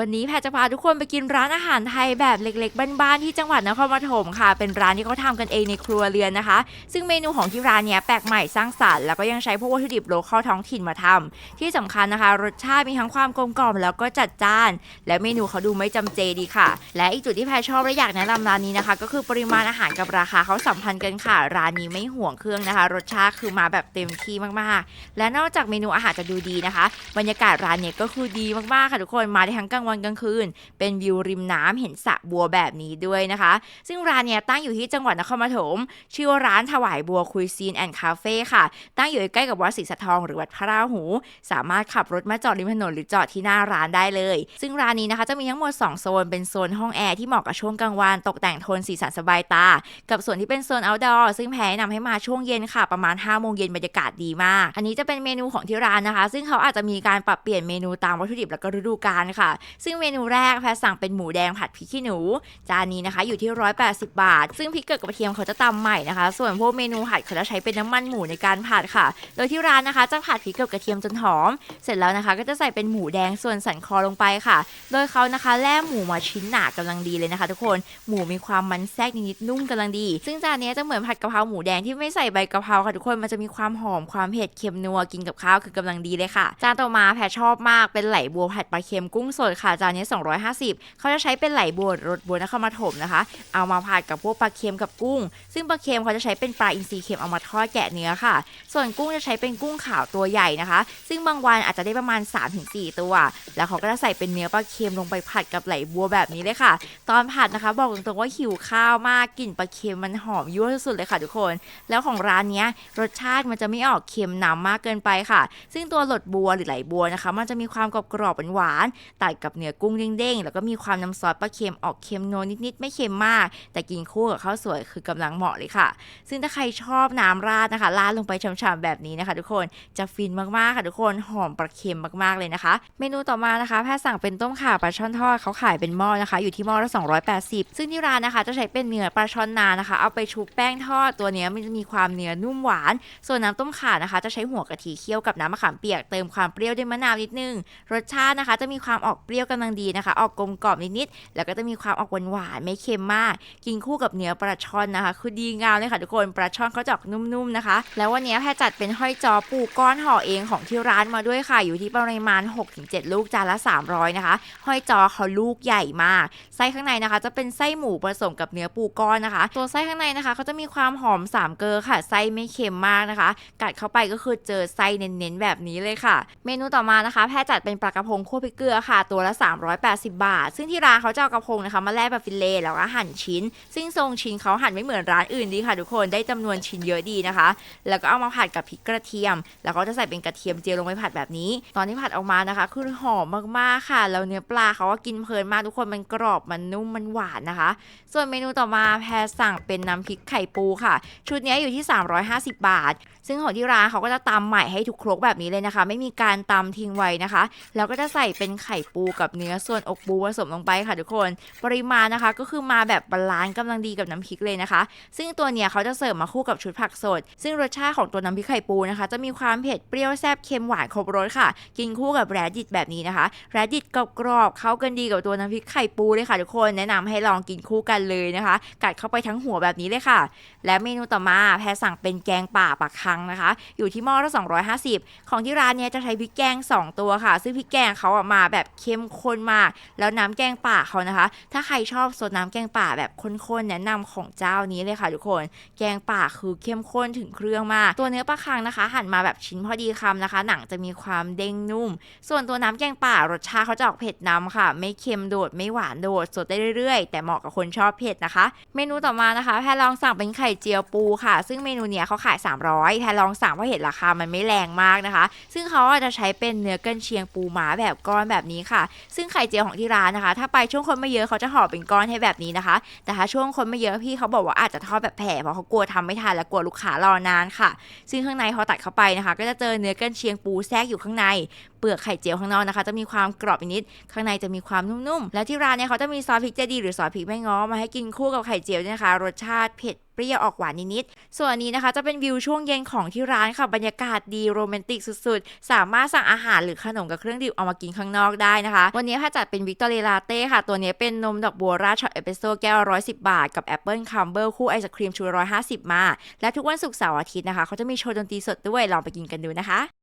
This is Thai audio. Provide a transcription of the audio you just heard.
วันนี้แพทย์จะพาทุกคนไปกินร้านอาหารไทยแบบเล็ก ๆ บ้านๆที่จังหวัดนครปฐมค่ะ เป็นร้านที่เขาทำกันเองในครัวเรือนนะคะ ซึ่งเมนูของที่ร้านเนี้ยแปลกใหม่สร้างสรรค์แล้วก็ยังใช้พวกวัตถุดิบโลคอลท้องถิ่นมาทำที่สำคัญนะคะ รสชาติมีทั้งความกลมกล่อมแล้วก็จัดจ้าน และเมนูเขาดูไม่จำเจดีค่ะ และอีกจุดที่แพทย์ชอบและอยากแนะนำร้านนี้นะคะ ก็คือปริมาณอาหารกับราคาเขาสัมพันธ์กันค่ะ ร้านนี้ไม่ห่วงเครื่องนะคะ รสชาติคือมาแบบเต็มที่มากๆ และนอกจากเมนูอาหารจะดูดีนะคะ บรรยากาศร้านเนี่ยก็คือดีมากๆค่ะทุกคนมาได้ทั้งกลางวันกลางคืน เป็นวิวริมน้ำเห็นสระบัวแบบนี้ด้วยนะคะ ซึ่งร้านเนี่ยตั้งอยู่ที่จังหวัดนครปฐมชื่อว่าร้านถวายบัวคุยซีนแอนด์คาเฟ่ค่ะ ตั้งอยู่ใกล้กับวัดศรีสะทองหรือวัดพระราหู สามารถขับรถมาจอดริมถนนหรือจอดที่หน้าร้านได้เลย ซึ่งร้านนี้นะคะจะมีทั้งหมด 2 โซน เป็นโซนห้องแอร์ที่เหมาะกับช่วงกลางวันตกแต่งโทนสีสันสบายตา กับส่วนที่เป็นโซน outdoor ซึ่งแพรแนะนำให้มาช่วงเย็นค่ะ ประมาณ5โมงเย็นบรรยากาศดีมาก อันนี้จะเป็นเมนูของที่ร้านนะคะ ซึ่งเขาอาจจะมีการปรับเปลี่ยนเมนูตามวัตถุดิบแล้วก็ฤดูกาลค่ะซึ่งเมนูแรกแพรสั่งเป็นหมูแดงผัดพริกขี้หนู จานนี้นะคะอยู่ที่ 180 บาท ซึ่งพริกเกลือกับกระเทียมเขาจะตำใหม่นะคะ ส่วนพวกเมนูผัดเขาจะใช้เป็นน้ำมันหมูในการผัดค่ะ โดยที่ร้านนะคะจะผัดพริกเกับกระเทียมจนหอม เสร็จแล้วนะคะ ก็จะใส่เป็นหมูแดงส่วนสันคอลงไปค่ะ โดยเขานะคะแล่หมูมาชิ้นหนากำลังดีเลยนะคะ ทุกคนหมูมีความมันแทรกนิดๆนุ่มกำลังดี ซึ่งจานนี้จะเหมือนผัดกะเพราหมูแดงที่ไม่ใส่ใบกะเพราค่ะทุกคนมันจะมีความหอมความเผ็ดเค็มนัวกินกับข้าวคือกำลังดีเลยค่ะ จานต่อมาแพรชอบมากเป็นไหลบัวผัดปลาเค็มกุ้งสดค่ะจานนี้ 250 เขาจะใช้เป็นไหลบัวรสบัวนครปฐมนะคะ เอามาผัดกับพวกปลาเค็มกับกุ้ง ซึ่งปลาเค็มเขาจะใช้เป็นปลาอินทรีเค็มเอามาทอดแกะเนื้อค่ะ ส่วนกุ้งจะใช้เป็นกุ้งขาวตัวใหญ่นะคะ ซึ่งบางวันอาจจะได้ประมาณ 3-4 ตัว แล้วเขาก็จะใส่เป็นเนื้อปลาเค็มลงไปผัดกับไหลบัวแบบนี้เลยค่ะ ตอนผัดนะคะ บอกตรงๆว่าหิวข้าวมากกลิ่นปลาเค็มมันหอมยั่วสุดเลยค่ะทุกคน แล้วของร้านนี้รสชาติมันจะไม่ออกเค็มน้ำมากเกินไปค่ะ ซึ่งตัวหลดบัวหรือไหลบัวนะคะ มันจะมีความกรอบกรอบๆหวานๆตัดกับเนื้อกุ้งเด้งๆ แล้วก็มีความน้ำซอสปลาเค็มออกเค็มโนนนิดๆ ไม่เค็มมาก แต่กินคู่กับข้าวสวยคือกำลังเหมาะเลยค่ะ ซึ่งถ้าใครชอบน้ำราดนะคะราดลงไปฉ่ำๆแบบนี้นะคะ ทุกคนจะฟินมากๆค่ะทุกคนหอมปลาเค็มมากๆเลยนะคะ เมนูต่อมานะคะแพทย์สั่งเป็นต้มข่าปลาช่อนทอดเขาขายเป็นหม้อนะคะ อยู่ที่หม้อละ280 ซึ่งที่ร้านนะคะ จะใช้เป็นเนื้อปลาช่อนนานะคะ เอาไปชุบแป้งทอดตัวเนี้ยมันจะมีความเนื้อนุ่มหวาน ส่วนน้ำต้มข่านะคะ จะใช้หัวกะทิเคี่ยวกับน้ำมะขามเปียกเติมความเปรี้ยวด้วยมะนาวนิดนึงรสชาตินะคะ จะมีความออกเปรี้ยวกำลังดีนะคะ ออกกลมกล่อมนิดๆแล้วก็จะมีความออกหวานๆไม่เค็มมาก กินคู่กับเนื้อปลาช่อนนะคะ คือดีงามเลยค่ะทุกคนปลาช่อนเขาจะออกนุ่มๆนะคะ แล้ววันนี้แพรจัดเป็นห้อยจอปูก้อนห่อเองของที่ร้านมาด้วยค่ะ อยู่ที่ปริมาณ 6-7 ลูกจานละ 300 นะคะ ห้อยจอเขาลูกใหญ่มากไส้ข้างในนะคะ จะเป็นไส้หมูผสมกับเนื้อปูก้อนนะคะ ตัวไส้ข้างในนะคะเขาจะมีความหอมสามเกลอค่ะไส้ไม่เค็มมากนะคะ กัดเข้าไปก็คือเจอไส้เน้นๆแบบนี้เลยค่ะ เมนูต่อมานะคะ แพทย์จัดเป็นปลากระพงคั่วพริกเกลือค่ะ ตัวละ 380 บาท ซึ่งที่ร้านเขาจะเอากระพงนะคะมาแล่แบบฟิลเล่แล้วก็หั่นชิ้น ซึ่งทรงชิ้นเขาหั่นไม่เหมือนร้านอื่นดีค่ะทุกคนได้จำนวนชิ้นเยอะดีนะคะ แล้วก็เอามาผัดกับพริกกระเทียม แล้วก็จะใส่เป็นกระเทียมเจียวลงไปผัดแบบนี้ ตอนที่ผัดออกมานะคะ คือหอมมากๆค่ะแล้วเนื้อปลาเขาก็กินเพลินมากทุกคนมันกรอบมันนุ่มมันหวานนะคะ ส่วนเมนูต่อมาแพรสั่งเป็นน้ำพริกไข่ปูค่ะ ชุดนี้อยู่ที่ 350 บาท ซึ่งของที่ร้านเขาก็จะตำใหม่ให้ทุกครกแบบนี้เลยนะคะ ไม่มีการตำทิ้งไว้นะคะ แล้วก็จะใส่เป็นไข่ปูกับเนื้อส่วนอกปูผสมลงไปค่ะทุกคน ปริมาณนะคะก็คือมาแบบบาลานซ์กำลังดีกับน้ำพริกเลยนะคะ ซึ่งตัวเนี้ยเขาจะเสิร์ฟมาคู่กับชุดผักสด ซึ่งรสชาติของตัวน้ำพริกไข่ปูนะคะ จะมีความเผ็ดเปรี้ยวแซ่บเค็มหวานครบรสค่ะ กินคู่กับแรดดิตแบบนี้นะคะแรดดิตกรอบๆเข้ากันดีกับตัวน้ำพริกไข่ปูเลยค่ะทุกคนแนะนำให้ลองกินคู่กันเลยนะคะ กัดเข้าไปทั้งหัวแบบนี้เลยค่ะ และเมนูต่อมาแพรสั่งเป็นแกงป่าปักคังนะคะ อยู่ที่หม้อละ250 ของที่ร้านเนี้ยจะใช้พริกแกง 2 ตัวค่ะ ซึ่งพริกแกงเขาอะมาแบบเข้มข้นมาก แล้วน้ำแกงป่าเขานะคะ ถ้าใครชอบสดน้ำแกงป่าแบบข้นๆแนะนำของเจ้านี้เลยค่ะทุกคน แกงป่าคือเข้มข้นถึงเครื่องมาก ตัวเนื้อปลาคังนะคะ หั่นมาแบบชิ้นพอดีคำนะคะ หนังจะมีความเด้งนุ่ม ส่วนตัวน้ำแกงป่ารสชาติเขาจะออกเผ็ดนำค่ะ ไม่เค็มโดดไม่หวานโดดสดได้เรื่อยๆ แต่เหมาะกับคนชอบเผ็ดนะคะ เมนูต่อมานะคะแพรลองสั่งเป็นไข่เจียวปูค่ะ ซึ่งเมนูเนี้ยเขาขาย 300แพรลองสั่งเพราะเห็นราคามันไม่แรงมากนะคะ ซึ่งเขาอาจจะใช้เป็นเนื้อกันเชียงปูหมาแบบก้อนแบบนี้ค่ะซึ่งไข่เจียวของที่ร้านนะคะ ถ้าไปช่วงคนไม่เยอะเขาจะห่อเป็นก้อนให้แบบนี้นะคะ แต่ถ้าช่วงคนไม่เยอะพี่เขาบอกว่าอาจจะทอดแบบแผ่เพราะเขากลัวทำไม่ทันและกลัวลูกค้ารอนานค่ะ ซึ่งข้างในพอตัดเข้าไปนะคะ ก็จะเจอเนื้อกันเชียงปูแทรกอยู่ข้างในเปลือกไข่เจียวข้างนอกนะคะ จะมีความกรอบนิด ข้างในจะมีความนุ่มๆ แล้วที่ร้านเนี่ยเขาจะมีซอสพริกเจดีหรือซอสพริกแม่ง้อมาให้กินคู่กับไข่เจียวด้วยนะคะ รสชาติเผ็ด เปรี้ยวออกหวานนิดๆส่วนอันนี้นะคะจะเป็นวิวช่วงเย็นของที่ร้านค่ะบรรยากาศดีโรแมนติกสุดๆ สามารถสั่งอาหารหรือขนมกับเครื่องดื่มเอามากินข้างนอกได้นะคะ วันนี้ค่ะจัดเป็นวิกตอเรียลาเต้ค่ะ ตัวนี้เป็นนมดอกบัวราช็อตเอเปโซ่แก้วร้อยสิบบาท กับแอปเปิลคัมเบอร์คู่ไอศครีมชูร้อยห้าสิบมา และทุกวันศุกร์เสาร์อาทิตย์นะคะเขาจะมีโชว์ดนตรีสดด้วยลองไปกินกันดูนะคะ